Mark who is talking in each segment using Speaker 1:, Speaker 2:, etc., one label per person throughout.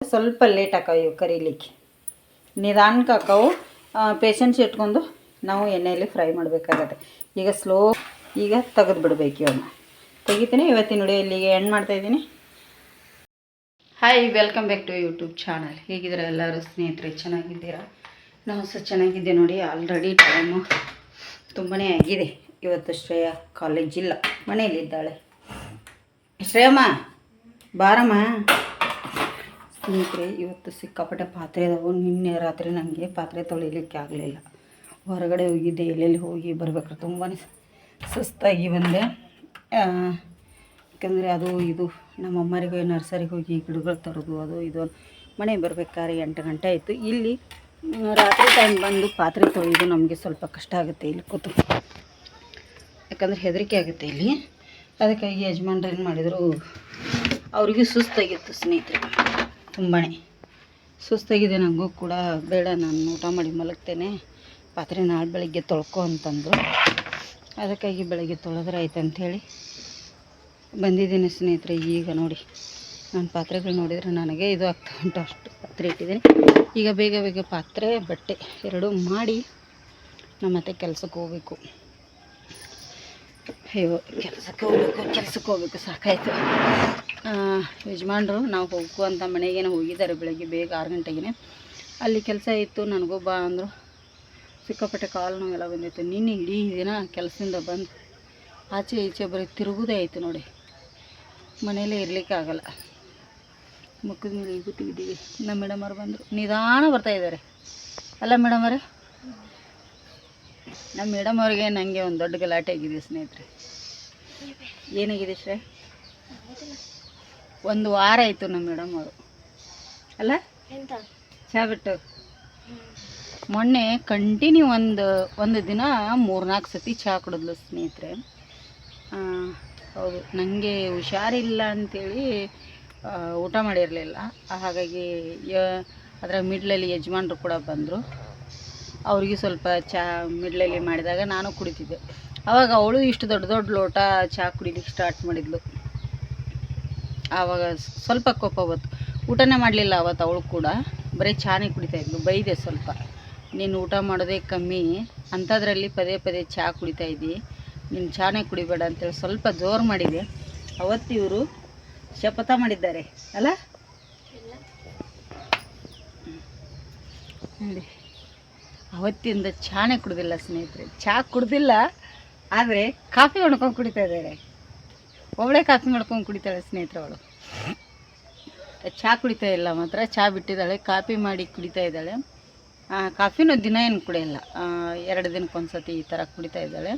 Speaker 1: ಸ್ವಲ್ಪ ಲೇಟ್ ಆಕಾವು ಇವು ಕರೀಲಿಕ್ಕೆ. ನಿಧಾನಕ್ಕೆ ಹಾಕವು ಪೇಷನ್ಸ್ ಇಟ್ಕೊಂಡು ನಾವು ಎಣ್ಣೆಯಲ್ಲಿ ಫ್ರೈ ಮಾಡಬೇಕಾಗತ್ತೆ. ಈಗ ಸ್ಲೋ ಈಗ ತೆಗೆದು ಬಿಡಬೇಕು ಇವನ್ನ ತೆಗಿತೀನಿ, ಇವತ್ತಿನ ನೋಡಿ ಇಲ್ಲಿಗೆ ಎಂಡ್ ಮಾಡ್ತಾಯಿದ್ದೀನಿ hi welcome back to YouTube channel ಹೇಗಿದ್ದೀರಾ ಎಲ್ಲರೂ? ಸ್ನೇಹಿತರೆ, ಚೆನ್ನಾಗಿದ್ದೀರಾ? ನಾವು ಸಹ ಚೆನ್ನಾಗಿದ್ದೆ ನೋಡಿ ಆಲ್ರೆಡಿ ಟೈಮು ತುಂಬಾ ಆಗಿದೆ. ಇವತ್ತು ಶ್ರೇಯ ಕಾಲೇಜ್ ಇಲ್ಲ, ಮನೆಯಲ್ಲಿದ್ದಾಳೆ. ಶ್ರೇಯಮ್ಮ, ಬಾರಮ್ಮ. ಸ್ನೇಹಿತರೆ, ಇವತ್ತು ಸಿಕ್ಕಾಪಟ್ಟೆ ಪಾತ್ರೆ ಇದಾವೆ. ನಿನ್ನೆ ರಾತ್ರಿ ನನಗೆ ಪಾತ್ರೆ ತೊಳಿಲಿಕ್ಕೆ ಆಗಲಿಲ್ಲ. ಹೊರಗಡೆ ಹೋಗಿದ್ದೆ ಎಲ್ಲೆಲ್ಲಿ ಹೋಗಿ ಬರಬೇಕು ತುಂಬಾ ಸುಸ್ತಾಗಿ ಬಂದೆ. ಯಾಕಂದರೆ ಅದು, ಇದು ನಮ್ಮ ಅಮ್ಮರಿಗೆ, ನರ್ಸರಿಗೆ ಹೋಗಿ ಗಿಡಗಳು ತರೋದು, ಅದು, ಇದು. ಮನೆಗೆ ಬರ್ಬೇಕಾದ್ರೆ ಎಂಟು ಗಂಟೆ ಆಯಿತು. ಇಲ್ಲಿ ರಾತ್ರಿ ಟೈಮ್ ಬಂದು ಪಾತ್ರೆ ತೊಳೆಯೋದು ನಮಗೆ ಸ್ವಲ್ಪ ಕಷ್ಟ ಆಗುತ್ತೆ ಇಲ್ಲಿ ಕೂತು. ಯಾಕಂದರೆ ಹೆದರಿಕೆ ಆಗುತ್ತೆ ಇಲ್ಲಿ. ಅದಕ್ಕಾಗಿ ಯಜಮಾನ್ರು ಏನು ಮಾಡಿದರು, ಅವ್ರಿಗೂ ಸುಸ್ತಾಗಿತ್ತು ಸ್ನೇಹಿತರೆ. ತುಂಬಾ ಸುಸ್ತಾಗಿದೆ ನನಗೂ ಕೂಡ. ಬೇಡ, ನಾನು ಊಟ ಮಾಡಿ ಮಲಗ್ತೇನೆ. ಪಾತ್ರೆ ನಾಳೆ ಬೆಳಗ್ಗೆ ತೊಳ್ಕೊ ಅಂತಂದರು. ಅದಕ್ಕಾಗಿ ಬೆಳಗ್ಗೆ ತೊಳೆದ್ರೆ ಆಯ್ತು ಅಂಥೇಳಿ ಬಂದಿದ್ದೀನಿ ಸ್ನೇಹಿತರೆ ಈಗ ನೋಡಿ. ನಾನು ಪಾತ್ರೆಗಳು ನೋಡಿದರೆ ನನಗೆ ಇದು ಆಗ್ತಾ ಉಂಟು ಅಷ್ಟು ಪಾತ್ರೆ ಇಟ್ಟಿದ್ದೀನಿ. ಈಗ ಬೇಗ ಬೇಗ ಪಾತ್ರೆ, ಬಟ್ಟೆ ಎರಡೂ ಮಾಡಿ ನಮ್ಮ ಮತ್ತೆ ಕೆಲಸಕ್ಕೆ ಹೋಗ್ಬೇಕು. ಅಯ್ಯೋ, ಕೆಲಸಕ್ಕೆ ಹೋಗ್ಬೇಕು ಕೆಲಸಕ್ಕೆ ಹೋಗ್ಬೇಕು ಸಾಕಾಯಿತು. ಯಜಮಾನ್ರು ನಾವು ಹೋಗುವಂಥ ಮನೆಗೇನೋ ಹೋಗಿದ್ದಾರೆ ಬೆಳಗ್ಗೆ ಬೇಗ ಆರು ಗಂಟೆಗೆ ಅಲ್ಲಿ ಕೆಲಸ ಇತ್ತು ನನಗೂ ಬಾ ಅಂದರು, ಸಿಕ್ಕಾಪಟ್ಟೆ ಕಾಲು ನೋವೆಲ್ಲ ಬಂದಿತ್ತು. ನಿನ್ನೆ ಇಡೀ ದಿನ ಕೆಲಸದಿಂದ ಬಂದು ಆಚೆ ಈಚೆ ಬರೀ ತಿರುಗುದೇ ಆಯಿತು ನೋಡಿ. ಮನೇಲೇ ಇರಲಿಕ್ಕೆ ಆಗಲ್ಲ. ಮುಖದ ಮೇಲೆ ಕೂತಿದ್ದೀವಿ ನಮ್ಮ ಮೇಡಮ್ ಅವ್ರು ಬಂದರು. ನಿಧಾನ ಬರ್ತಾ ಇದ್ದಾರೆ. ಅಲ್ಲ ಮೇಡಮ್ ಅವರೇ? ನಮ್ಮ ಮೇಡಮ್ ಅವ್ರಿಗೆ ನನಗೆ ಒಂದು ದೊಡ್ಡ ಗಲಾಟೆ ಆಗಿದೆ ಸ್ನೇಹಿತರೆ. ಏನಾಗಿದೆ ಶ್ರೇ? ಒಂದು ವಾರ ಆಯಿತು ನಮ್ಮ ಮೇಡಮ್ ಅವರು. ಅಲ್ಲ? ಚಹಾ ಬಿಟ್ಟು. ಮೊನ್ನೆ ಕಂಟಿನ್ಯೂ ಒಂದು ಒಂದು ದಿನ ಮೂರ್ನಾಲ್ಕು ಸತಿ ಚಹಾ ಕುಡಿದ್ಲು ಸ್ನೇಹಿತರೆ. ಹೌದು. ನನಗೆ ಹುಷಾರಿಲ್ಲ ಅಂಥೇಳಿ ಊಟ ಮಾಡಿರಲಿಲ್ಲ. ಹಾಗಾಗಿ ಯ ಅದರ ಮಿಡ್ಲಲ್ಲಿ ಯಜಮಾನ್ರು ಕೂಡ ಬಂದರು. ಅವ್ರಿಗೆ ಸ್ವಲ್ಪ ಚಹಾ ಮಿಡ್ಲಲ್ಲಿ ಮಾಡಿದಾಗ ನಾನು ಕುಡಿತಿದ್ದೆ. ಅವಾಗ ಅವಳು ಇಷ್ಟು ದೊಡ್ಡ ದೊಡ್ಡ ಲೋಟ ಚಹಾ ಕುಡಿಲಿಕ್ಕೆ ಸ್ಟಾರ್ಟ್ ಮಾಡಿದ್ಲು. ಆವಾಗ ಸ್ವಲ್ಪ ಕೋಪ ಬಂತು. ಊಟನೇ ಮಾಡಲಿಲ್ಲ ಅವತ್ತು ಅವಳು ಕೂಡ. ಬರೀ ಚಾನೇ ಕುಡಿತಾ ಇದ್ಲು, ಬೈದೆ ಸ್ವಲ್ಪ. ನೀನು ಊಟ ಮಾಡೋದೇ ಕಮ್ಮಿ, ಅಂಥದ್ರಲ್ಲಿ ಪದೇ ಪದೇ ಚಹಾ ಕುಡಿತಾ ಇದ್ದಿ. ನೀನು ಚಹಾನೇ ಕುಡಿಬೇಡ ಅಂತೇಳಿ ಸ್ವಲ್ಪ ಜೋರು ಮಾಡಿದೆ. ಅವತ್ತು ಇವರು ಶಪಥ ಮಾಡಿದ್ದಾರೆ, ಅಲ್ಲ? ನೋಡಿ, ಅವತ್ತಿಂದ ಚಹಾನೇ ಕುಡಿದಿಲ್ಲ ಸ್ನೇಹಿತರೆ. ಚಹಾ ಕುಡ್ದಿಲ್ಲ, ಆದರೆ ಕಾಫಿ ಒಣ್ಕೊಂಡು ಕುಡಿತಾ ಇದ್ದಾರೆ. ಒಳ್ಳೆ ಕಾಫಿ ಮಾಡ್ಕೊಂಡು ಕುಡಿತಾಳೆ ಸ್ನೇಹಿತರೆ ಅವಳು ಚಹಾ ಕುಡಿತಾ ಇಲ್ಲ ಮಾತ್ರ ಚಹಾ ಬಿಟ್ಟಿದ್ದಾಳೆ, ಕಾಫಿ ಮಾಡಿ ಕುಡಿತಾ ಇದ್ದಾಳೆ. ಕಾಫಿನೂ ದಿನ ಏನು ಕುಡಿಯಲ್ಲ. ಎರಡು ದಿನಕ್ಕೊಂದು ಸತಿ ಈ ಥರ ಕುಡಿತಾ ಇದ್ದಾಳೆ.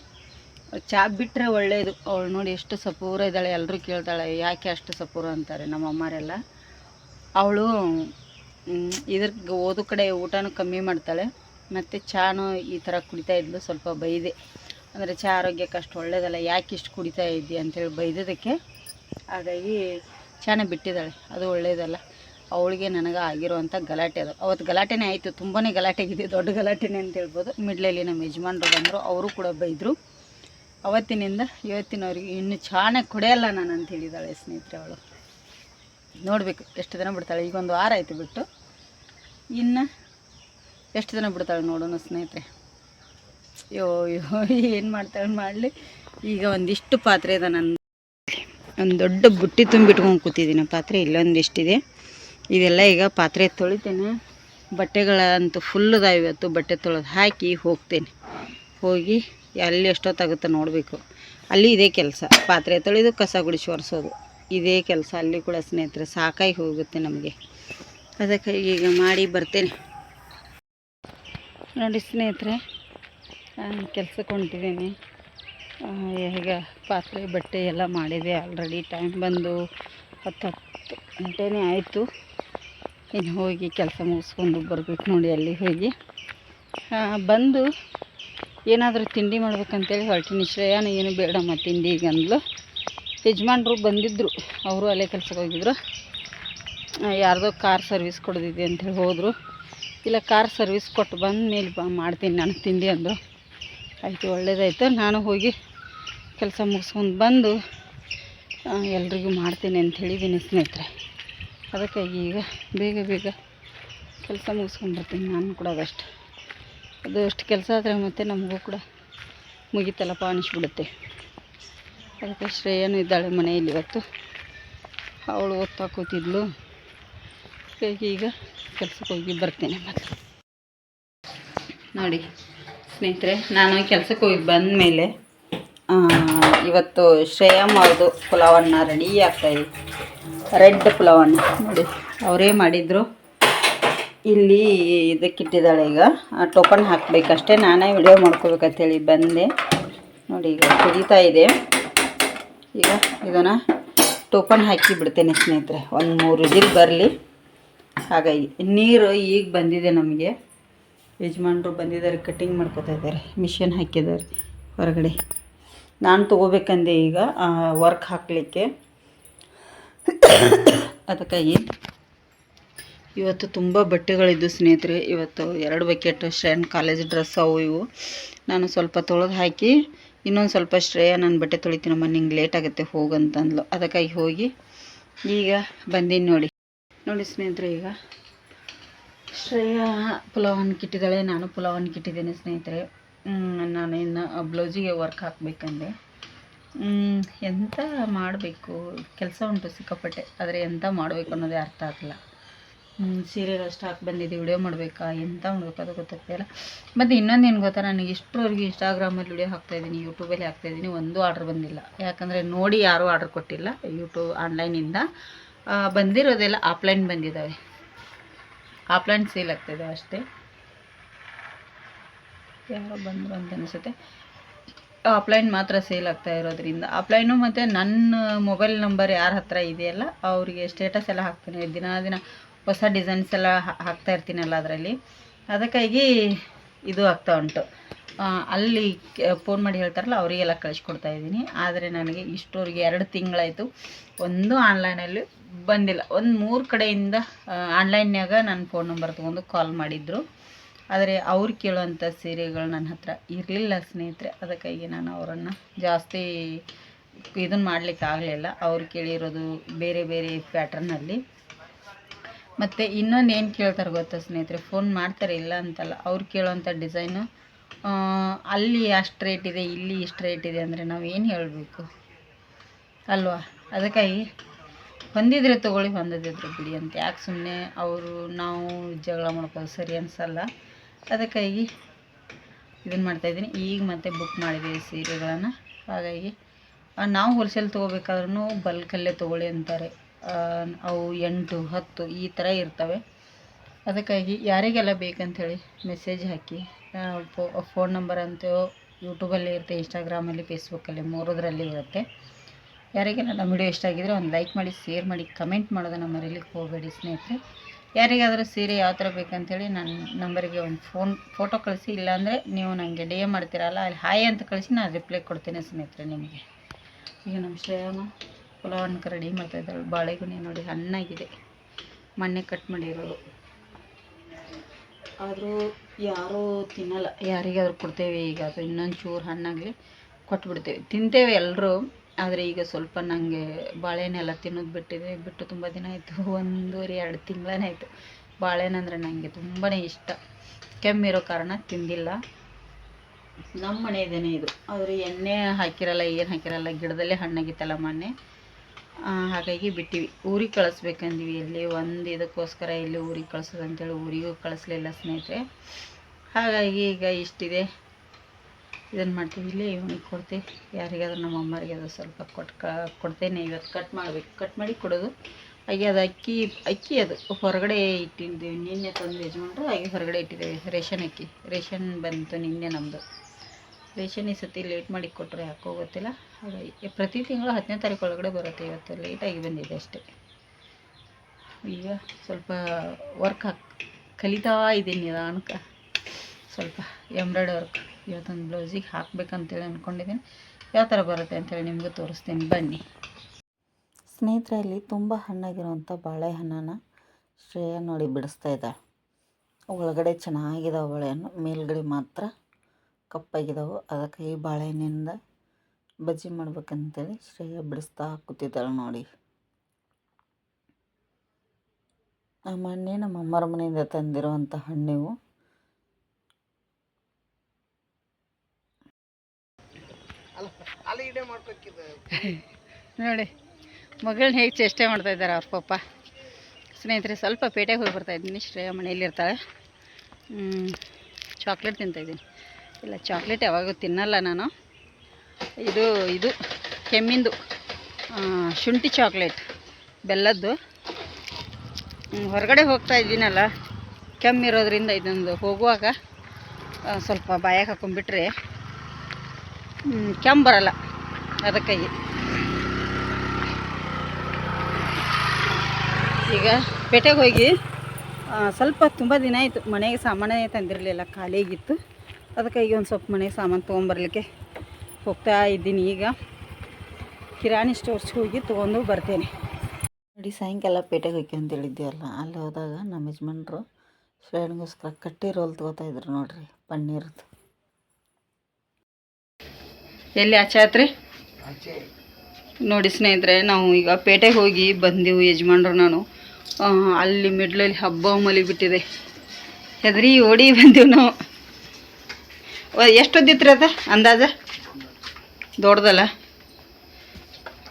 Speaker 1: ಚಹಾ ಬಿಟ್ಟರೆ ಒಳ್ಳೆಯದು ಅವಳು ನೋಡಿ ಎಷ್ಟು ಸಪೂರ ಇದ್ದಾಳೆ, ಎಲ್ಲರೂ ಕೇಳ್ತಾಳೆ, ಯಾಕೆ ಅಷ್ಟು ಸಪೂರ? ಅಂತಾರೆ ನಮ್ಮ ಅಮ್ಮರೆಲ್ಲ. ಅವಳು ಇದ್ರ ಓದೋ ಕಡೆ ಊಟನೂ ಕಮ್ಮಿ ಮಾಡ್ತಾಳೆ. ಮತ್ತು ಚಹಾನೂ ಈ ಥರ ಕುಡಿತಾ ಇದ್ಲು, ಸ್ವಲ್ಪ ಬೈದೆ. ಅಂದರೆ ಚಹಾ ಆರೋಗ್ಯಕ್ಕೆ ಅಷ್ಟು ಒಳ್ಳೇದಲ್ಲ, ಯಾಕೆ ಇಷ್ಟು ಕುಡಿತಾ ಇದ್ದಿ ಅಂತೇಳಿ ಬೈದೋದಕ್ಕೆ ಹಾಗಾಗಿ ಚಾನೆ ಬಿಟ್ಟಿದ್ದಾಳೆ, ಅದು ಒಳ್ಳೇದಲ್ಲ. ಅವಳಿಗೆ ನನಗೆ ಆಗಿರುವಂಥ ಗಲಾಟೆ ಅದು. ಅವತ್ತು ಗಲಾಟೆನೇ ಆಯಿತು ತುಂಬಾ ಗಲಾಟೆಗಿದೆ, ದೊಡ್ಡ ಗಲಾಟೆನೇ ಅಂತ ಹೇಳ್ಬೋದು. ಮಿಡ್ಲಲ್ಲಿ ನಮ್ಮ ಯಜಮಾನ್ರು ಬಂದರು, ಅವರು ಕೂಡ ಬೈದರು. ಅವತ್ತಿನಿಂದ ಇವತ್ತಿನವ್ರಿಗೆ ಇನ್ನು ಚಾನೆ ಕೊಡೆಯಲ್ಲ ನಾನು ಅಂತ ಹೇಳಿದ್ದಾಳೆ ಸ್ನೇಹಿತರೆ ಅವಳು. ನೋಡಬೇಕು, ಎಷ್ಟು ದಿನ ಬಿಡ್ತಾಳೆ, ಈಗ ಒಂದು ವಾರ ಆಯಿತು ಬಿಟ್ಟು. ಇನ್ನು ಎಷ್ಟು ದಿನ ಬಿಡ್ತಾಳೆ ನೋಡೋಣ ಸ್ನೇಹಿತರೆ. ಅಯ್ಯೋ ಅಯ್ಯೋ ಏನು ಮಾಡ್ತಾಳೆ ಮಾಡಲಿ? ಈಗ ಒಂದಿಷ್ಟು ಪಾತ್ರೆ ಇದೆ ನನ್ನ ಒಂದು ದೊಡ್ಡ ಬುಟ್ಟಿ ತುಂಬಿಟ್ಕೊಂಡು ಕೂತಿದ್ದೀನಿ. ಪಾತ್ರೆ ಇಲ್ಲೊಂದಿಷ್ಟಿದೆ ಇದೆಲ್ಲ ಈಗ ಪಾತ್ರೆ ತೊಳಿತೇನೆ. ಬಟ್ಟೆಗಳಂತೂ ಫುಲ್ ಇದಾವೆ ಇವತ್ತು. ಬಟ್ಟೆ ತೊಳೆದು ಹಾಕಿ ಹೋಗ್ತೇನೆ. ಹೋಗಿ ಅಲ್ಲಿ ಎಷ್ಟೊತ್ತಾಗುತ್ತೆ ನೋಡಬೇಕು. ಅಲ್ಲಿ ಇದೇ ಕೆಲಸ. ಪಾತ್ರೆ ತೊಳೆದು ಕಸ ಗುಡಿಸಿ ಒರೆಸೋದು. ಇದೇ ಕೆಲಸ. ಅಲ್ಲಿ ಕೂಡ ಸ್ನೇಹಿತರೆ, ಸಾಕಾಗಿ ಹೋಗುತ್ತೆ ನಮಗೆ. ಅದಕ್ಕೆ ಈಗ ಮಾಡಿ ಬರ್ತೇನೆ. ನೋಡಿ ಸ್ನೇಹಿತರೆ ಕೆಲಸಕ್ಕೆ ಹೊಂಟಿದ್ದೀನಿ. ಈಗ ಪಾತ್ರೆ, ಬಟ್ಟೆ ಎಲ್ಲ ಮಾಡಿದೆ. ಆಲ್ರೆಡಿ ಟೈಮ್ ಬಂದು ಹತ್ತು ಹತ್ತು ಗಂಟೆನೇ ಆಯಿತು. ಇನ್ನು ಹೋಗಿ ಕೆಲಸ ಮುಗಿಸ್ಕೊಂಡು ಬರಬೇಕು ನೋಡಿ ಅಲ್ಲಿ ಹೋಗಿ. ಬಂದು ಏನಾದರೂ ತಿಂಡಿ ಮಾಡ್ಬೇಕಂತೇಳಿ ಹೊರಟಿನಿ. ಶ್ರೇಯಾನ ಏನು ಬೇಡಮ್ಮ ತಿಂಡಿ ಈಗ ಅಂದ್ಲು ಯಜಮಾನ್ರು ಬಂದಿದ್ದರು ಅವರು ಅಲ್ಲೇ ಕೆಲ್ಸಕ್ಕೆ ಹೋಗಿದ್ರು. ಯಾರ್ದೋ ಕಾರ್ ಸರ್ವಿಸ್ ಕೊಡೋದಿದೆ ಅಂತೇಳಿ ಹೋದರು. ಇಲ್ಲ, ಕಾರ್ ಸರ್ವಿಸ್ ಕೊಟ್ಟು ಬಂದ ಮೇಲೆ ಮಾಡ್ತೀನಿ ನಾನು ತಿಂಡಿ ಅಂದರು. ಆಯಿತು, ಒಳ್ಳೇದಾಯ್ತು. ನಾನು ಹೋಗಿ ಕೆಲಸ ಮುಗಿಸ್ಕೊಂಡು ಬಂದು ಎಲ್ರಿಗೂ ಮಾಡ್ತೀನಿ ಅಂತ ಹೇಳಿದ್ದೀನಿ ಸ್ನೇಹಿತರೆ. ಅದಕ್ಕಾಗಿ ಈಗ ಬೇಗ ಬೇಗ ಕೆಲಸ ಮುಗಿಸ್ಕೊಂಡ್ಬರ್ತೀನಿ ನಾನು ಕೂಡ ಅದಷ್ಟು. ಅದು ಅಷ್ಟು ಕೆಲಸ ಆದರೆ ಮತ್ತೆ ನಮಗೂ ಕೂಡ ಮುಗಿತಲ್ಲಪ್ಪ ಅನಿಸ್ಬಿಡುತ್ತೆ. ಅದಕ್ಕೆ ಶ್ರೇಯನೂ ಇದ್ದಾಳೆ ಮನೆಯಲ್ಲಿ ಇವತ್ತು. ಅವಳು ಓದ್ತಾ ಕೂತಿದ್ಲು. ಈಗ ಕೆಲಸಕ್ಕೆ ಹೋಗಿ ಬರ್ತೇನೆ ಮತ್ತೆ. ನೋಡಿ. ಸ್ನೇಹಿತರೆ, ನಾನು ಕೆಲಸಕ್ಕೆ ಹೋಗಿ ಬಂದ ಮೇಲೆ ಇವತ್ತು ಶ್ರೇಯಮ್ ಅವ್ರದ್ದು ಪುಲಾವನ್ನ ರೆಡಿ ಆಗ್ತಾಯಿದೆ ರೆಡ್ ಪುಲಾವನ್ನ ನೋಡಿ. ಅವರೇ ಮಾಡಿದರು. ಇಲ್ಲಿ ಇದಕ್ಕಿಟ್ಟಿದ್ದಾಳೆ ಈಗ. ಟೋಪನ್ ಹಾಕಬೇಕಷ್ಟೇ. ನಾನೇ ವಿಡಿಯೋ ಮಾಡ್ಕೋಬೇಕಂತೇಳಿ ಬಂದೆ. ನೋಡಿ, ಈಗ ಕುದೀತಾ ಇದೆ. ಈಗ ಇದನ್ನು ಟೋಪನ್ ಹಾಕಿ ಬಿಡ್ತೇನೆ ಸ್ನೇಹಿತರೆ. ಒಂದು ಮೂರು ವಿಜಿಲ್ ಬರಲಿ. ಹಾಗಾಗಿ, ನೀರು ಈಗ ಬಂದಿದೆ ನಮಗೆ. ಯಜಮಾನ್ರು ಬಂದಿದ್ದಾರೆ ಕಟ್ಟಿಂಗ್ ಮಾಡ್ಕೋತಾ ಇದ್ದಾರೆ. ಮಿಷಿನ್ ಹಾಕಿದ್ದಾರೆ ಹೊರಗಡೆ. ನಾನು ತೊಗೋಬೇಕಂದೆ ಈಗ ವರ್ಕ್ ಹಾಕಲಿಕ್ಕೆ. ಅದಕ್ಕಾಗಿ ಇವತ್ತು ತುಂಬ ಬಟ್ಟೆಗಳಿದ್ದು ಸ್ನೇಹಿತರೆ, ಇವತ್ತು ಎರಡು ಬಕೆಟ್ ಶ್ರೇಯನ್ ಕಾಲೇಜ್ ಡ್ರೆಸ್ ಅವು ಇವು. ನಾನು ಸ್ವಲ್ಪ ತೊಳೆದು ಹಾಕಿ, ಇನ್ನೊಂದು ಸ್ವಲ್ಪ ಶ್ರೇಯ ನನ್ನ ಬಟ್ಟೆ ತೊಳಿತೀನಮ್ಮ ನಿಂಗೆ ಲೇಟ್ ಆಗುತ್ತೆ ಹೋಗಂತಂದ್ಲು. ಅದಕ್ಕಾಗಿ ಹೋಗಿ ಈಗ ಬಂದೀನಿ ನೋಡಿ. ನೋಡಿ ಸ್ನೇಹಿತರೆ ಈಗ. ಶ್ರೇಯ ಪುಲಾವನ್ನ ಕಿಟ್ಟಿದ್ದಾಳೆ, ನಾನು ಪುಲಾವನ್ನ ಕಿಟ್ಟಿದ್ದೇನೆ ಸ್ನೇಹಿತರೆ. ನಾನು ಇನ್ನು ಬ್ಲೌಸಿಗೆ ವರ್ಕ್ ಹಾಕಬೇಕಂದೆ. ಎಂತ ಮಾಡಬೇಕು? ಕೆಲಸ ಉಂಟು ಸಿಕ್ಕಾಪಟ್ಟೆ, ಆದರೆ ಎಂತ ಮಾಡಬೇಕು ಅನ್ನೋದೇ ಅರ್ಥ ಆಗಲ್ಲ ಸೀರೆಗೆ ಅಷ್ಟು ಹಾಕಿ ಬಂದಿದ್ದೆ ವಿಡಿಯೋ ಮಾಡಬೇಕಾ? ಎಂತ ಮಾಡಬೇಕು ಅದು ಗೊತ್ತಾಗ್ತಾಯಿಲ್ಲ ಮತ್ತು ಇನ್ನೊಂದು ಏನು ಗೊತ್ತಾ, ನನಗೆ ಇಷ್ಟರವರೆಗೆ ಇನ್ಸ್ಟಾಗ್ರಾಮಲ್ಲಿ ವಿಡಿಯೋ ಹಾಕ್ತಾಯಿದ್ದೀನಿ ಯೂಟ್ಯೂಬಲ್ಲಿ ಹಾಕ್ತಾಯಿದ್ದೀನಿ ಒಂದು ಆರ್ಡ್ರ್ ಬಂದಿಲ್ಲ. ಯಾಕಂದರೆ ನೋಡಿ ಯಾರೂ ಆರ್ಡ್ರ್ ಕೊಟ್ಟಿಲ್ಲ ಯೂಟ್ಯೂಬ್ ಆನ್ಲೈನಿಂದ ಬಂದಿರೋದೆಲ್ಲ ಆಫ್ಲೈನ್ ಬಂದಿದ್ದಾವೆ. ಆಫ್ಲೈನ್ ಸೇಲ್ ಆಗ್ತಾಯಿದೆ ಅಷ್ಟೇ. ಯಾರೋ ಬಂದರು ಅಂತ ಅನಿಸುತ್ತೆ. ಆಫ್ಲೈನ್ ಮಾತ್ರ ಸೇಲ್ ಆಗ್ತಾ ಇರೋದ್ರಿಂದ. ಆಫ್ಲೈನು ಮತ್ತು ನನ್ನ ಮೊಬೈಲ್ ನಂಬರ್ ಯಾರ ಹತ್ರ ಇದೆಯಲ್ಲ ಅವರಿಗೆ ಸ್ಟೇಟಸ್ ಎಲ್ಲ ಹಾಕ್ತೀನಿ. ದಿನ ದಿನ ಹೊಸ ಡಿಸೈನ್ಸ್ ಎಲ್ಲ ಹಾಕ್ತಾ ಇರ್ತೀನಲ್ಲ ಅದರಲ್ಲಿ. ಅದಕ್ಕಾಗಿ ಇದು ಆಗ್ತಾ ಉಂಟು. ಆ, ಅಲ್ಲಿ ಫೋನ್ ಮಾಡಿ ಹೇಳ್ತಾರಲ್ಲ, ಅವರಿಗೆಲ್ಲ ಕಳಿಸ್ಕೊಡ್ತಾ ಇದ್ದೀನಿ. ಆದರೆ ನನಗೆ ಇಷ್ಟೋರಿಗೆ ಎರಡು ತಿಂಗಳಾಯಿತು. ಒಂದು ಆನ್ಲೈನಲ್ಲಿ ಬಂದಿಲ್ಲ. ಒಂದು ಮೂರು ಕಡೆಯಿಂದ ಆನ್ಲೈನ್ಯಾಗ ನನ್ನ ಫೋನ್ ನಂಬರ್ ತೊಗೊಂಡು ಕಾಲ್ ಮಾಡಿದ್ರು. ಆದರೆ ಅವ್ರು ಕೇಳುವಂಥ ಸೀರೆಗಳು ನನ್ನ ಹತ್ರ ಇರಲಿಲ್ಲ ಸ್ನೇಹಿತರೆ. ಅದಕ್ಕಾಗಿ ನಾನು ಅವರನ್ನು ಜಾಸ್ತಿ ಇದನ್ನು ಮಾಡಲಿಕ್ಕೆ ಆಗಲಿಲ್ಲ. ಅವ್ರು ಕೇಳಿರೋದು ಬೇರೆ ಬೇರೆ ಪ್ಯಾಟ್ರನ್ನಲ್ಲಿ ಮತ್ತು ಇನ್ನೊಂದು ಏನು ಕೇಳ್ತಾರೆ ಗೊತ್ತಾ ಸ್ನೇಹಿತರೆ? ಫೋನ್ ಮಾಡ್ತಾರೆ ಇಲ್ಲ ಅಂತಲ್ಲ. ಅವ್ರು ಕೇಳುವಂಥ ಡಿಸೈನು ಅಲ್ಲಿ ಅಷ್ಟು ರೇಟ್ ಇದೆ, ಇಲ್ಲಿ ಇಷ್ಟು ರೇಟ್ ಇದೆ ಅಂದರೆ ನಾವು ಏನು ಹೇಳಬೇಕು? ಅಲ್ವಾ? ಅದಕ್ಕಾಗಿ ಹೊಂದಿದ್ರೆ ತೊಗೊಳ್ಳಿ ಹೊಂದದಿದ್ರೆ ಬಿಡಿ ಅಂತ. ಯಾಕೆ ಸುಮ್ಮನೆ ಅವರು ನಾವು ಜಗಳ ಮಾಡ್ಕೋದು ಸರಿ ಅನಿಸಲ್ಲ. ಅದಕ್ಕಾಗಿ ಇದನ್ನು ಮಾಡ್ತಾಯಿದ್ದೀನಿ ಈಗ ಮತ್ತೆ ಬುಕ್ ಮಾಡಿದೆ ಸೀರೆಗಳನ್ನು. ಹಾಗಾಗಿ ನಾವು ಹೋಲ್ಸೇಲ್ ತೊಗೋಬೇಕಾದ್ರೂ ಬಲ್ಕಲ್ಲೇ ತೊಗೊಳ್ಳಿ ಅಂತಾರೆ. ಅವು ಎಂಟು, ಹತ್ತು ಈ ಥರ ಇರ್ತವೆ. ಅದಕ್ಕಾಗಿ ಯಾರಿಗೆಲ್ಲ ಹೇಳಿ ಮೆಸೇಜ್ ಹಾಕಿ. ಫೋನ್ ನಂಬರ್ ಅಂತೂ ಯೂಟ್ಯೂಬಲ್ಲಿ ಇರುತ್ತೆ, ಇನ್ಸ್ಟಾಗ್ರಾಮಲ್ಲಿ, ಫೇಸ್ಬುಕ್ಕಲ್ಲಿ ಮೂರದರಲ್ಲಿ ಇರುತ್ತೆ. ಯಾರಿಗೆಲ್ಲ ನಮ್ಮ ವಿಡಿಯೋ ಇಷ್ಟ ಆಗಿದ್ರೆ ಒಂದು ಲೈಕ್ ಮಾಡಿ, ಶೇರ್ ಮಾಡಿ, ಕಮೆಂಟ್ ಮಾಡೋದನ್ನು ಮರೀಲಿಕ್ಕೆ ಹೋಗಬೇಡಿ ಸ್ನೇಹಿತರೆ. ಯಾರಿಗಾದರೂ ಸೀರೆ ಯಾವ ಥರ ಬೇಕಂತೇಳಿ ನನ್ನ ನಂಬರಿಗೆ ಒಂದು ಫೋನ್, ಫೋಟೋ ಕಳಿಸಿ, ಇಲ್ಲಾಂದರೆ ನೀವು ನನಗೆ ಡಿ ಎಂ ಮಾಡ್ತೀರಲ್ಲ, ಅಲ್ಲಿ ಹಾಯ್ ಅಂತ ಕಳಿಸಿ ನಾನು ರಿಪ್ಲೈ ಕೊಡ್ತೇನೆ ಸ್ನೇಹಿತರೆ ನಿಮಗೆ. ಈಗ ನಮ್ಮ ಶ್ರೇಯಮ್ಮ ಪುಲಾವನ್ನ ರೆಡಿ ಮಾಡ್ತಾ ಇದ್ದಾಳೆ. ಬಾಳೆಗೊನೆ ನೋಡಿ, ಹಣ್ಣಾಗಿದೆ. ಮೊನ್ನೆ ಕಟ್ ಮಾಡಿರೋದು. ಆದರೂ ಯಾರೂ ತಿನ್ನಲ್ಲ. ಯಾರಿಗಾದ್ರೂ ಕೊಡ್ತೇವೆ ಈಗ. ಅದು ಇನ್ನೊಂದು ಚೂರು ಹಣ್ಣಾಗಲಿ ಕೊಟ್ಬಿಡ್ತೇವೆ. ತಿಂತೇವೆ ಎಲ್ಲರೂ ಆದರೆ ಈಗ ಸ್ವಲ್ಪ ನನಗೆ ಬಾಳೆಹಣ್ಣೆಲ್ಲ ತಿನ್ನೋದು ಬಿಟ್ಟಿದೆ. ಬಿಟ್ಟು ತುಂಬ ದಿನ ಆಯಿತು. ಒಂದೂವರೆ ಎರಡು ತಿಂಗಳೇ ಆಯಿತು. ಬಾಳೆಹಣ್ಣು ಅಂದರೆ ನನಗೆ ತುಂಬಾ ಇಷ್ಟ. ಕೆಮ್ಮಿರೋ ಕಾರಣ ತಿಂದಿಲ್ಲ. ನಮ್ಮ ಮನೆಯದೇನೆ ಇದು. ಆದರೆ ಎಣ್ಣೆ ಹಾಕಿರಲ್ಲ, ಏನು ಹಾಕಿರಲ್ಲ, ಗಿಡದಲ್ಲೇ ಹಣ್ಣಾಗಿತ್ತಲ್ಲ ಮೊನ್ನೆ. ಹಾಗಾಗಿ ಬಿಟ್ಟಿವಿ. ಊರಿಗೆ ಕಳಿಸ್ಬೇಕಂದ್ವಿ. ಇಲ್ಲಿ ಒಂದು ಇದಕ್ಕೋಸ್ಕರ ಇಲ್ಲಿ ಊರಿಗೆ ಕಳ್ಸೋದು ಅಂತೇಳಿ ಊರಿಗೂ ಕಳಿಸ್ಲಿಲ್ಲ ಸ್ನೇಹಿತರೆ. ಹಾಗಾಗಿ ಈಗ ಇಷ್ಟಿದೆ. ಇದನ್ನು ಮಾಡ್ತೀವಿ. ಇಲ್ಲಿ ಇವನಿಗೆ ಕೊಡ್ತೀವಿ. ಯಾರಿಗಾದ್ರೂ ನಮ್ಮ ಅಮ್ಮರಿಗೆ ಅದು ಸ್ವಲ್ಪ ಕೊಟ್ಟು ಕೊಡ್ತೇನೆ. ಇವತ್ತು ಕಟ್ ಮಾಡಬೇಕು. ಕಟ್ ಮಾಡಿ ಕೊಡೋದು. ಹಾಗೆ ಅದು ಅಕ್ಕಿ ಅಕ್ಕಿ ಅದು. ಹೊರಗಡೆ ಇಟ್ಟಿದ್ದೀವಿ ನಿನ್ನೆ ತಂದು ಯಜಮಾನ್ರು, ಹಾಗೆ ಹೊರಗಡೆ ಇಟ್ಟಿದ್ದೇವೆ. ರೇಷನ್ ಅಕ್ಕಿ. ರೇಷನ್ ಬಂತು ನಿನ್ನೆ ನಮ್ಮದು ರೇಷನ್ ಈ ಸತಿ ಲೇಟ್ ಮಾಡಿ ಕೊಟ್ಟರೆ ಯಾಕೋ ಗೊತ್ತಿಲ್ಲ. ಹಾಗಾಗಿ ಪ್ರತಿ ತಿಂಗಳು ಹತ್ತನೇ ತಾರೀಕು ಒಳಗಡೆ ಬರುತ್ತೆ ಇವತ್ತು ಲೇಟಾಗಿ ಬಂದಿದೆ ಅಷ್ಟೇ. ಈಗ ಸ್ವಲ್ಪ ವರ್ಕ್ ಹಾಕ್, ಕಲಿತಾ ಇದ್ದೀನಿ ನಿಧಾನಕ್ಕೆ ಸ್ವಲ್ಪ ಎಂಬ್ರಾಯ್ಡ್ ವರ್ಕ್ ಇವತ್ತೊಂದು ಬ್ಲೌಸಿಗೆ ಹಾಕ್ಬೇಕಂತೇಳಿ ಅಂದ್ಕೊಂಡಿದ್ದೀನಿ ಯಾವ ಥರ ಬರುತ್ತೆ ಅಂತೇಳಿ ನಿಮಗೂ ತೋರಿಸ್ತೀನಿ. ಬನ್ನಿ. ಸ್ನೇಹಿತರಲ್ಲಿ ತುಂಬ ಹಣ್ಣಾಗಿರುವಂಥ ಬಾಳೆಹಣ್ಣನ್ನು ಶ್ರೇಯ ನೋಡಿ ಬಿಡಿಸ್ತಾ ಇದ್ದಾಳೆ. ಒಳಗಡೆ ಚೆನ್ನಾಗಿದೆ ಬಾಳೆಹಣ್ಣು, ಮೇಲ್ಗಡೆ ಮಾತ್ರ ಕಪ್ಪಾಗಿದ್ದಾವೆ ಅದಕ್ಕೆ ಈ ಬಾಳೆಹಣ್ಣಿಂದ ಬಜ್ಜಿ ಮಾಡ್ಬೇಕಂತೇಳಿ ಶ್ರೇಯ ಬಿಡಿಸ್ತಾ ಕೂತಿದ್ದಾಳೆ ನೋಡಿ.
Speaker 2: ಆ ಹಣ್ಣೆ ನಮ್ಮ ಅಮ್ಮರ ಮನೆಯಿಂದ ತಂದಿರುವಂಥ ಹಣ್ಣಿವು.
Speaker 1: ನೋಡಿ ಮಗಳನ್ನ ಹೇಗೆ ಚೇಷ್ಟೆ ಮಾಡ್ತಾ ಇದ್ದಾರೆ ಅವ್ರ ಪಪ್ಪ. ಸ್ನೇಹಿತರೆ ಸ್ವಲ್ಪ ಪೇಟೆಗೆ ಹೋಗಿ ಬರ್ತಾ ಇದ್ದೀನಿ. ಶ್ರೇಯ ಮನೆಯಲ್ಲಿರ್ತಾಳೆ. ಚಾಕ್ಲೇಟ್ ತಿಂತಾಯಿದ್ದೀನಿ ಇಲ್ಲ ಚಾಕ್ಲೇಟ್ ಯಾವಾಗೂ ತಿನ್ನಲ್ಲ ನಾನು. ಇದು ಇದು, ಕೆಮ್ಮಿಂದು ಶುಂಠಿ ಚಾಕ್ಲೇಟ್ ಬೆಲ್ಲದ್ದು. ಹೊರಗಡೆ ಹೋಗ್ತಾ ಇದ್ದೀನಲ್ಲ ಕೆಮ್ಮಿರೋದ್ರಿಂದ ಇದೊಂದು ಹೋಗುವಾಗ ಸ್ವಲ್ಪ ಬಾಯಾಗ ಹಾಕೊಂಡ್ಬಿಟ್ರೆ ಕೆಮ್ಮು ಬರಲ್ಲ ಅದಕ್ಕಾಗಿ. ಈಗ ಪೇಟೆಗೆ ಹೋಗಿ ಸ್ವಲ್ಪ ತುಂಬ ದಿನ ಆಯಿತು, ಮನೆಗೆ ಸಾಮಾನೇ ತಂದಿರಲಿಲ್ಲ, ಖಾಲಿಯಾಗಿತ್ತು. ಅದಕ್ಕಾಗಿ ಒಂದು ಸ್ವಲ್ಪ ಮನೆ ಸಾಮಾನು ತೊಗೊಂಬರ್ಲಿಕ್ಕೆ ಹೋಗ್ತಾ ಇದ್ದೀನಿ ಈಗ. ಕಿರಾಣಿ ಸ್ಟೋರ್ಸ್ಗೆ ಹೋಗಿ ತೊಗೊಂಡು ಬರ್ತೇನೆ.
Speaker 2: ನೋಡಿ, ಸಾಯಂಕಾಲ ಪೇಟೆಗೆ ಹೋಗಿ ಅಂತ ಹೇಳಿದ್ಯಲ್ಲ ಅಲ್ಲಿ ಹೋದಾಗ ನಮ್ಮ ಯಜಮಾನ್ರು ಫ್ರೆಂಡ್ಗೋಸ್ಕರ ಕಟ್ಟಿ ರೋಲ್ ತೊಗೋತಾ ಇದ್ರು ನೋಡ್ರಿ, ಪನ್ನೀರ್ದು.
Speaker 1: ಎಲ್ಲಿ ಆಚೆ ನೋಡಿ ಸ್ನೇಹಿತರೆ, ನಾವು ಈಗ ಪೇಟೆಗೆ ಹೋಗಿ ಬಂದೆವು ಯಜಮಾನ್ರು ನಾನು. ಅಲ್ಲಿ ಮಿಡ್ಲಲ್ಲಿ ಹಬ್ಬ ಮಲಿ ಬಿಟ್ಟಿದೆ ಹೆದರಿ ಓಡಿ ಬಂದೆವು ನಾವು. ವ- ರೀ ಅದು? ಅಂದಾಜ? ದೊಡ್ಡದಲ್ಲ?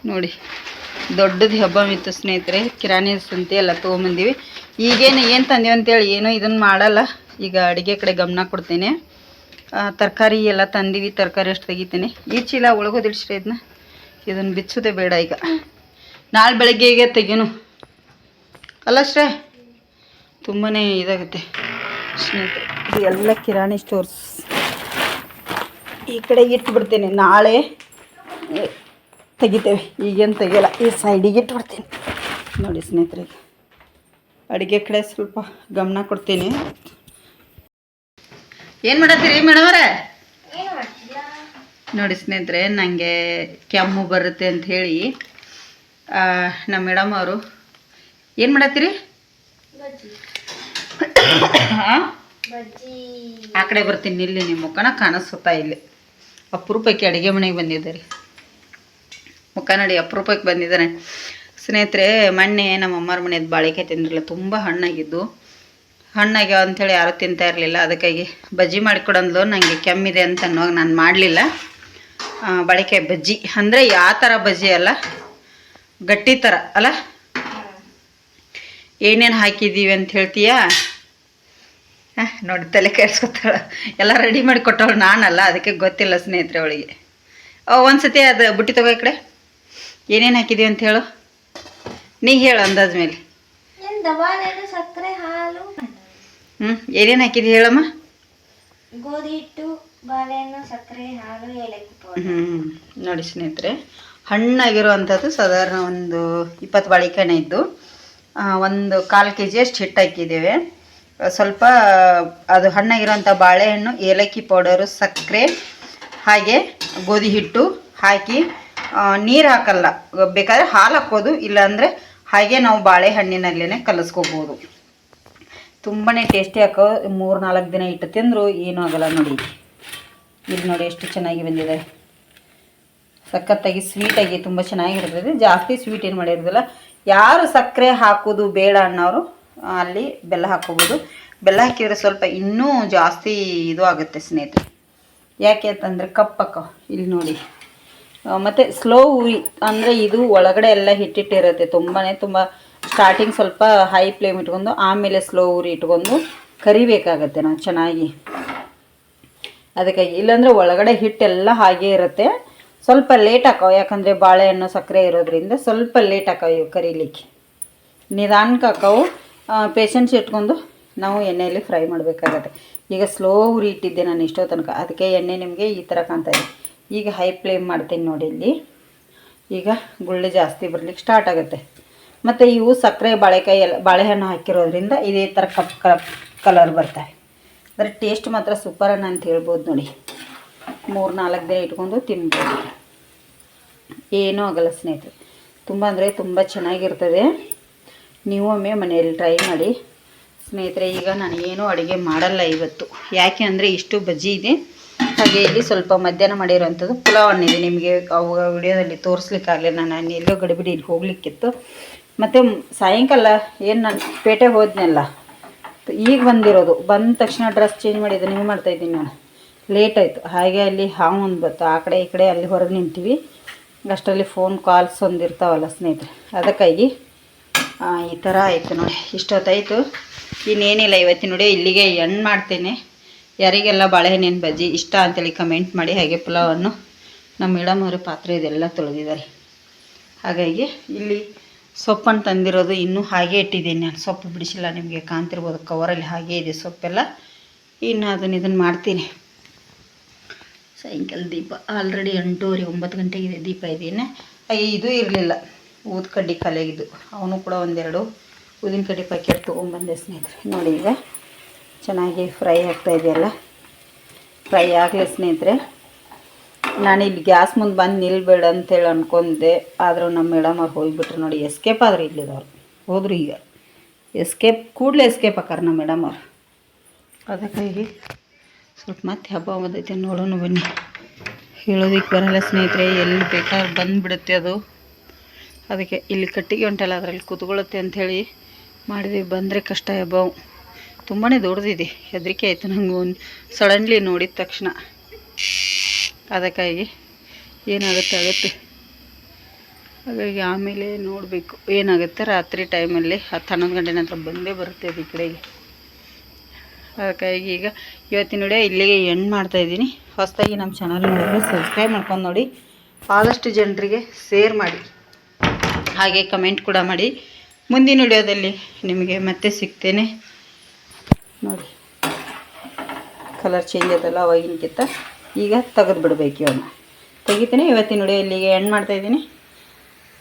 Speaker 1: ನೋಡಿ, ದೊಡ್ಡದು ಹಬ್ಬ ಇತ್ತು ಸ್ನೇಹಿತರೆ, ಕಿರಾಣಿ ಸಂತೆ ಎಲ್ಲ ತೊಗೊಂಬಂದೀವಿ. ಈಗೇನು ಏನು ತಂದೀವಿ ಅಂತೇಳಿ ಏನೋ ಇದನ್ನು ಮಾಡಲ್ಲ. ಈಗ ಅಡುಗೆ ಕಡೆ ಗಮನ ಕೊಡ್ತೇನೆ. ತರಕಾರಿ ಎಲ್ಲ ತಂದೀವಿ, ತರಕಾರಿ ಅಷ್ಟು ತೆಗಿತೀನಿ. ಈ ಚೀಲ ಒಳಗೋದಿಡ್ಸ್ರಿ ಇದನ್ನ ಇದನ್ನು ಬಿಚ್ಚೋದೇ ಬೇಡ ಈಗ. ನಾಳೆ ಬೆಳಗ್ಗೆಗೆ ತೆಗೀನು. ಅಲ್ಲ ಶ್ರೇ ತುಂಬಾ ಇದಾಗುತ್ತೆ ಸ್ನೇಹಿತರೆ. ಎಲ್ಲ ಕಿರಾಣಿ ಸ್ಟೋರ್ಸ್. ಈ ಕಡೆ ಇಟ್ಬಿಡ್ತೀನಿ. ನಾಳೆ ತೆಗಿತೇವೆ. ಈಗೇನು ತೆಗಿಯಲ್ಲ. ಈ ಸೈಡಿಗೆ ಇಟ್ಬಿಡ್ತೀನಿ. ನೋಡಿ ಸ್ನೇಹಿತರಿಗೆ. ಅಡುಗೆ ಕಡೆ ಸ್ವಲ್ಪ ಗಮನ ಕೊಡ್ತೀನಿ. ಏನು ಮಾಡತ್ತೀರಿ ಮೇಡಮರೇ ನೋಡಿ ಸ್ನೇಹಿತರೆ ನನಗೆ ಕೆಮ್ಮು ಬರುತ್ತೆ ಅಂತ ಹೇಳಿ ನಮ್ಮ ಮೇಡಮ್ ಅವರು ಏನು ಮಾಡತ್ತೀರಿ? ಹಾಂ ಆ ಕಡೆ ಬರ್ತೀನಿ. ಇಲ್ಲಿ ನಿಮ್ಮ ಮುಖನ ಕಾಣಿಸುತ್ತಾ ಇಲ್ಲಿ. ಅಪರೂಪಕ್ಕೆ ಅಡುಗೆ ಮನೆಗೆ ಬಂದಿದ್ದಾರೆ ಮುಖ ನೋಡಿ ಅಪರೂಪಕ್ಕೆ ಬಂದಿದ್ದಾನೆ. ಸ್ನೇಹಿತರೆ, ಮೊನ್ನೆ ನಮ್ಮ ಅಮ್ಮರ ಮನೆಯದು ಬಾಳೆಕಾಯಿ ತಿಂದ್ರಲ್ಲ, ತುಂಬ ಹಣ್ಣಾಗಿದ್ದು. ಹಣ್ಣಾಗ್ಯಾವ ಅಂಥೇಳಿ ಯಾರು ತಿಂತಾ ಇರಲಿಲ್ಲ. ಅದಕ್ಕಾಗಿ ಬಜ್ಜಿ ಮಾಡಿಕೊಡಂದ್ಲು ನನಗೆ ಕೆಮ್ಮಿದೆ ಅಂತ ಅನ್ನೋವಾಗ ನಾನು ಮಾಡಲಿಲ್ಲ. ಬಾಳೆಕಾಯಿ ಬಜ್ಜಿ. ಅಂದರೆ ಯಾವ ಥರ ಬಜ್ಜಿ ಅಲ್ಲ? ಗಟ್ಟಿ ಥರ ಅಲ್ಲ? ಏನೇನು ಹಾಕಿದ್ದೀವಿ ಅಂತ ಹೇಳ್ತೀಯಾ? ನೋಡಿ ತಲೆ ಕೆಡ್ಸ್ಕೊತಾಳ. ಎಲ್ಲ ರೆಡಿ ಮಾಡಿ ಕೊಟ್ಟವಳು ನಾನಲ್ಲ ಅದಕ್ಕೆ ಗೊತ್ತಿಲ್ಲ ಸ್ನೇಹಿತರೆ ಅವಳಿಗೆ. ಒಂದು ಸತಿ ಅದು ಬುಟ್ಟಿ ತಗೋ ಈ ಕಡೆ. ಏನೇನು ಹಾಕಿದ್ದೀವಿ ಅಂತ ಹೇಳು. ನೀ ಹೇಳು ಅಂದಾಜ್ ಮೇಲೆ.
Speaker 3: ಸಕ್ಕರೆ ಹಾಲು?
Speaker 1: ಹ್ಞೂ ಏನೇನು ಹಾಕಿದಿ ಹೇಳಮ್ಮ.
Speaker 3: ಗೋಧಿ ಹಿಟ್ಟು ಬಾಳೆಹಣ್ಣು ಸಕ್ಕರೆ ಹಾಲು ಏಲಕ್ಕಿ
Speaker 1: ಹ್ಞೂ ನೋಡಿ ಸ್ನೇಹಿತರೆ ಹಣ್ಣಾಗಿರುವಂಥದ್ದು ಸಾಧಾರಣ ಒಂದು ಇಪ್ಪತ್ತು ಬಾಳೆಕಾಯಿ ಇದ್ದು ಒಂದು ಕಾಲು ಕೆ ಜಿಯಷ್ಟು ಹಿಟ್ಟು ಹಾಕಿದ್ದೇವೆ. ಸ್ವಲ್ಪ, ಅದು ಹಣ್ಣಾಗಿರುವಂಥ ಬಾಳೆಹಣ್ಣು, ಏಲಕ್ಕಿ ಪೌಡರು, ಸಕ್ಕರೆ, ಹಾಗೆ ಗೋಧಿ ಹಿಟ್ಟು ಹಾಕಿ ನೀರು ಹಾಕಲ್ಲ. ಬೇಕಾದರೆ ಹಾಲು ಹಾಕೋದು ಇಲ್ಲಾಂದರೆ ಹಾಗೆ ನಾವು ಬಾಳೆಹಣ್ಣಿನಲ್ಲೇ ಕಲಿಸ್ಕೋಬೋದು. ತುಂಬಾ ಟೇಸ್ಟಿ ಹಾಕೋ ಮೂರು ನಾಲ್ಕು ದಿನ ಇಟ್ಟು ತಿಂದರೂ, ಏನೂ ಆಗಲ್ಲ ನೋಡಿ. ಇದು ನೋಡಿ ಎಷ್ಟು ಚೆನ್ನಾಗಿ ಬಂದಿದೆ. ಸಖತ್ತಾಗಿ ಸ್ವೀಟಾಗಿ ತುಂಬ ಚೆನ್ನಾಗಿರ್ತದೆ. ಜಾಸ್ತಿ ಸ್ವೀಟ್ ಏನು ಮಾಡಿರೋದಿಲ್ಲ. ಯಾರು ಸಕ್ಕರೆ ಹಾಕೋದು ಬೇಡ ಅನ್ನೋರು ಅಲ್ಲಿ ಬೆಲ್ಲ ಹಾಕ್ಕೋಬೋದು. ಬೆಲ್ಲ ಹಾಕಿದರೆ ಸ್ವಲ್ಪ ಇನ್ನೂ ಜಾಸ್ತಿ ಇದು ಆಗುತ್ತೆ ಸ್ನೇಹಿತರೆ. ಯಾಕೆ ಅಂತಂದರೆ ಕಪ್ಪಕ್ಕ ಇಲ್ಲಿ ನೋಡಿ. ಮತ್ತು ಸ್ಲೋ ಉರಿ ಅಂದರೆ ಇದು ಒಳಗಡೆ ಎಲ್ಲ ಹಿಟ್ಟಿಟ್ಟಿರುತ್ತೆ ತುಂಬಾ ತುಂಬ ಸ್ಟಾರ್ಟಿಂಗ್ ಸ್ವಲ್ಪ ಹೈ ಫ್ಲೇಮ್ ಇಟ್ಕೊಂಡು ಆಮೇಲೆ ಸ್ಲೋ ಉರಿ ಇಟ್ಕೊಂಡು ಕರಿಬೇಕಾಗತ್ತೆ ನಾವು ಚೆನ್ನಾಗಿ. ಅದಕ್ಕಾಗಿ ಇಲ್ಲಾಂದರೆ ಒಳಗಡೆ ಹಿಟ್ಟೆಲ್ಲ ಹಾಗೇ ಇರುತ್ತೆ. ಸ್ವಲ್ಪ ಲೇಟ್ ಹಾಕೋ, ಯಾಕಂದರೆ ಬಾಳೆಹಣ್ಣು ಸಕ್ಕರೆ ಇರೋದ್ರಿಂದ ಸ್ವಲ್ಪ ಲೇಟ್ ಹಾಕೋ ಇವು ಕರೀಲಿಕ್ಕೆ. ನಿಧಾನಕ್ಕೆ ಹಾಕವು ಪೇಷನ್ಸ್ ಇಟ್ಕೊಂಡು ನಾವು ಎಣ್ಣೆಯಲ್ಲಿ ಫ್ರೈ ಮಾಡಬೇಕಾಗತ್ತೆ. ಈಗ ಸ್ಲೋ ಉರಿ ಇಟ್ಟಿದ್ದೆ ನಾನು ಇಷ್ಟೋ ತನಕ. ಅದಕ್ಕೆ ಎಣ್ಣೆ ನಿಮಗೆ ಈ ಥರ ಕಾಣ್ತಾ ಇದೆ. ಈಗ ಹೈ ಫ್ಲೇಮ್ ಮಾಡ್ತೀನಿ ನೋಡಿ ಇಲ್ಲಿ. ಈಗ ಗುಳ್ಳೆ ಜಾಸ್ತಿ ಬರಲಿಕ್ಕೆ ಸ್ಟಾರ್ಟ್ ಆಗುತ್ತೆ. ಮತ್ತು ಇವು ಸಕ್ಕರೆ ಬಾಳೆಕಾಯಿ ಎಲ್ಲ, ಬಾಳೆಹಣ್ಣು ಹಾಕಿರೋದ್ರಿಂದ ಇದೇ ಥರ ಕಪ್ ಕಪ್ ಕಲರ್ ಬರ್ತವೆ ಅಂದರೆ ಟೇಸ್ಟ್ ಮಾತ್ರ ಸೂಪರನ್ನ ಅಂತ ಹೇಳ್ಬೋದು ನೋಡಿ. ಮೂರು, ನಾಲ್ಕು ದಿನ ಇಟ್ಕೊಂಡು ತಿನ್ಬೋದು. ಏನೂ ಆಗಲ್ಲ ಸ್ನೇಹಿತರೆ. ತುಂಬ ಅಂದರೆ ತುಂಬ ಚೆನ್ನಾಗಿರ್ತದೆ. ನೀವು ಒಮ್ಮೆ ಮನೆಯಲ್ಲಿ ಟ್ರೈ ಮಾಡಿ. ಸ್ನೇಹಿತರೆ, ಈಗ ನಾನು ಏನೂ ಅಡುಗೆ ಮಾಡಲ್ಲ ಇವತ್ತು. ಯಾಕೆ ಅಂದರೆ ಇಷ್ಟು ಬಜ್ಜಿ ಇದೆ. ಹಾಗೆ ಇಲ್ಲಿ ಸ್ವಲ್ಪ ಮಧ್ಯಾಹ್ನ ಮಾಡಿರೋವಂಥದ್ದು ಪುಲಾವ್ ಹಣ್ಣಿದೆ ನಿಮಗೆ ಅವು ವಿಡಿಯೋದಲ್ಲಿ ತೋರಿಸ್ಲಿಕ್ಕಾಗಲಿ ನಾನು ಎಲ್ಲೋ ಗಡಿಬಿಡಿ ಇಲ್ಲಿ ಹೋಗ್ಲಿಕ್ಕಿತ್ತು. ಮತ್ತು ಸಾಯಂಕಾಲ ಏನು ನಾನು ಪೇಟೆಗೆ ಹೋದ್ನಲ್ಲ, ಈಗ ಬಂದಿರೋದು. ಬಂದ ತಕ್ಷಣ ಡ್ರೆಸ್ ಚೇಂಜ್ ಮಾಡಿದ್ದು ನೀವು ಮಾಡ್ತಾಯಿದ್ದೀನಿ ನಾನು. ಲೇಟ್ ಆಯಿತು. ಹಾಗೆ ಅಲ್ಲಿ ಹಾವು ಒಂದು ಬತ್ತು. ಆ ಕಡೆ ಈ ಕಡೆ ಅಲ್ಲಿ ಹೊರಗೆ ನಿಂತೀವಿ. ಅಷ್ಟರಲ್ಲಿ ಫೋನ್ ಕಾಲ್ಸ್ ಒಂದು ಇರ್ತಾವಲ್ಲ ಸ್ನೇಹಿತರೆ. ಅದಕ್ಕಾಗಿ ಈ ಥರ ಆಯಿತು ನೋಡಿ, ಇಷ್ಟೊತ್ತಾಯಿತು. ಇನ್ನೇನಿಲ್ಲ ಇವತ್ತಿನ ನೋಡಿ, ಇಲ್ಲಿಗೆ ಎಣ್ಣೆ ಮಾಡ್ತೇನೆ. ಯಾರಿಗೆಲ್ಲ ಬಾಳೆಹಣ್ಣಿನ ಬಜ್ಜಿ ಇಷ್ಟ ಅಂತೇಳಿ ಕಮೆಂಟ್ ಮಾಡಿ, ಹಾಗೆ ಪುಲಾವನ್ನು. ನಮ್ಮ ಮೇಡಮ್ ಅವರು ಪಾತ್ರೆ ಇದೆಲ್ಲ ತೊಳೆದಿದ್ದಾರೆ. ಹಾಗಾಗಿ ಇಲ್ಲಿ ಸೊಪ್ಪನ್ನು ತಂದಿರೋದು ಇನ್ನೂ ಹಾಗೆ ಇಟ್ಟಿದ್ದೀನಿ ನಾನು. ಸೊಪ್ಪು ಬಿಡಿಸಿಲ್ಲ, ನಿಮಗೆ ಕಾಣ್ತಿರ್ಬೋದು, ಕವರಲ್ಲಿ ಹಾಗೆ ಇದೆ ಸೊಪ್ಪೆಲ್ಲ. ಇನ್ನು ಅದನ್ನು ಇದನ್ನು ಮಾಡ್ತೀನಿ. ಸಾಯಂಕಾಲ ದೀಪ ಆಲ್ರೆಡಿ ಎಂಟೂವರೆ, ಒಂಬತ್ತು ಗಂಟೆಗಿದೆ ದೀಪ ಇದೆಯೇ ಹಾಗೆ ಇದು ಇರಲಿಲ್ಲ. ಊದ ಕಡ್ಡಿ ಕಲೆಗಿದ್ದು ಅವನು ಕೂಡ ಒಂದೆರಡು ಊದಿನ ಕಡ್ಡಿ ಪ್ಯಾಕೆಟ್ ತೊಗೊಂಡ್ಬಂದೆ ಸ್ನೇಹಿತರೆ. ನೋಡಿ ಈಗ ಚೆನ್ನಾಗಿ ಫ್ರೈ ಆಗ್ತಾ ಇದೆಯಲ್ಲ? ಫ್ರೈ ಆಗಲಿ ಸ್ನೇಹಿತರೆ. ನಾನು ಇಲ್ಲಿ ಗ್ಯಾಸ್ ಮುಂದೆ ಬಂದು ನಿಲ್ಬೇಡ ಅಂತೇಳಿ ಅಂದ್ಕೊಂಡೆ ಆದರೂ ನಮ್ಮ ಮೇಡಮ್ ಅವ್ರು ಹೋಗಿಬಿಟ್ರು ನೋಡಿ ಎಸ್ಕೇಪ್ ಆದ್ರೆ ಇಲ್ಲಿದವ್ರು. ಹೋದ್ರು ಈಗ. ಎಸ್ಕೇಪ್ ಕೂಡಲೇ ಎಸ್ಕೇಪ್ ಆಕಾರ ನಮ್ಮ ಮೇಡಮ್ ಅವ್ರು. ಅದಕ್ಕಾಗಿ ಸ್ವಲ್ಪ ಮತ್ತೆ ಹಬ್ಬ ಬಂದೈತೆ ನೋಡೋಣ ಬನ್ನಿ. ಹೇಳೋದಕ್ಕೆ ಬರಲ್ಲ ಸ್ನೇಹಿತರೆ. ಎಲ್ಲಿ ಬೇಕಾದ್ರೆ ಬಂದುಬಿಡುತ್ತೆ ಅದು. ಅದಕ್ಕೆ ಇಲ್ಲಿ ಕಟ್ಟಿಗೆ ಉಂಟಲ್ಲ, ಅದರಲ್ಲಿ ಕೂತ್ಕೊಳ್ಳುತ್ತೆ ಅಂಥೇಳಿ ಮಾಡಿದ್ವಿ. ಬಂದರೆ ಕಷ್ಟ ಹಬ್ಬವು ತುಂಬಾ ದೊಡ್ಡದಿದೆ. ಹೆದರಿಕೆ ಆಯಿತು ನಂಗೆ ಒಂದು ಸಡನ್ಲಿ ನೋಡಿದ ತಕ್ಷಣ. ಅದಕ್ಕಾಗಿ ಏನಾಗುತ್ತೆ ಆಗುತ್ತೆ. ಹಾಗಾಗಿ ಆಮೇಲೆ ನೋಡಬೇಕು. ಏನಾಗುತ್ತೆ ರಾತ್ರಿ ಟೈಮಲ್ಲಿ ಹತ್ತು ಹನ್ನೊಂದು ಗಂಟೆ ನಂತರ ಬಂದೇ ಬರುತ್ತೆ ಅದು ಈ ಕಡೆಗೆ. ಅದಕ್ಕಾಗಿ ಈಗ ಇವತ್ತಿನ ವಿಡಿಯೋ ಇಲ್ಲಿಗೆ ಎಂಡ್ ಮಾಡ್ತಾಯಿದ್ದೀನಿ ಹೊಸದಾಗಿ ನಮ್ಮ ಚಾನಲ್ ನೋಡಿದ್ರೆ ಸಬ್ಸ್ಕ್ರೈಬ್ ಮಾಡ್ಕೊಂಡು ನೋಡಿ. ಆದಷ್ಟು ಜನರಿಗೆ ಶೇರ್ ಮಾಡಿ. ಹಾಗೆ ಕಮೆಂಟ್ ಕೂಡ ಮಾಡಿ. ಮುಂದಿನ ವಿಡಿಯೋದಲ್ಲಿ ನಿಮಗೆ ಮತ್ತೆ ಸಿಗ್ತೇನೆ. ನೋಡಿ. ಕಲರ್ ಚೇಂಜ್ ಆಯ್ತಲ್ಲ ಅವಾಗಿನಕ್ಕಿಂತ ಈಗ ತೆಗೆದು ಬಿಡಬೇಕು ಇವನ್ನ. ತೆಗಿತೀನಿ. ಇವತ್ತಿನ ವಿಡಿಯೋ ಇಲ್ಲಿಗೆ ಎಂಡ್ ಮಾಡ್ತಾಯಿದ್ದೀನಿ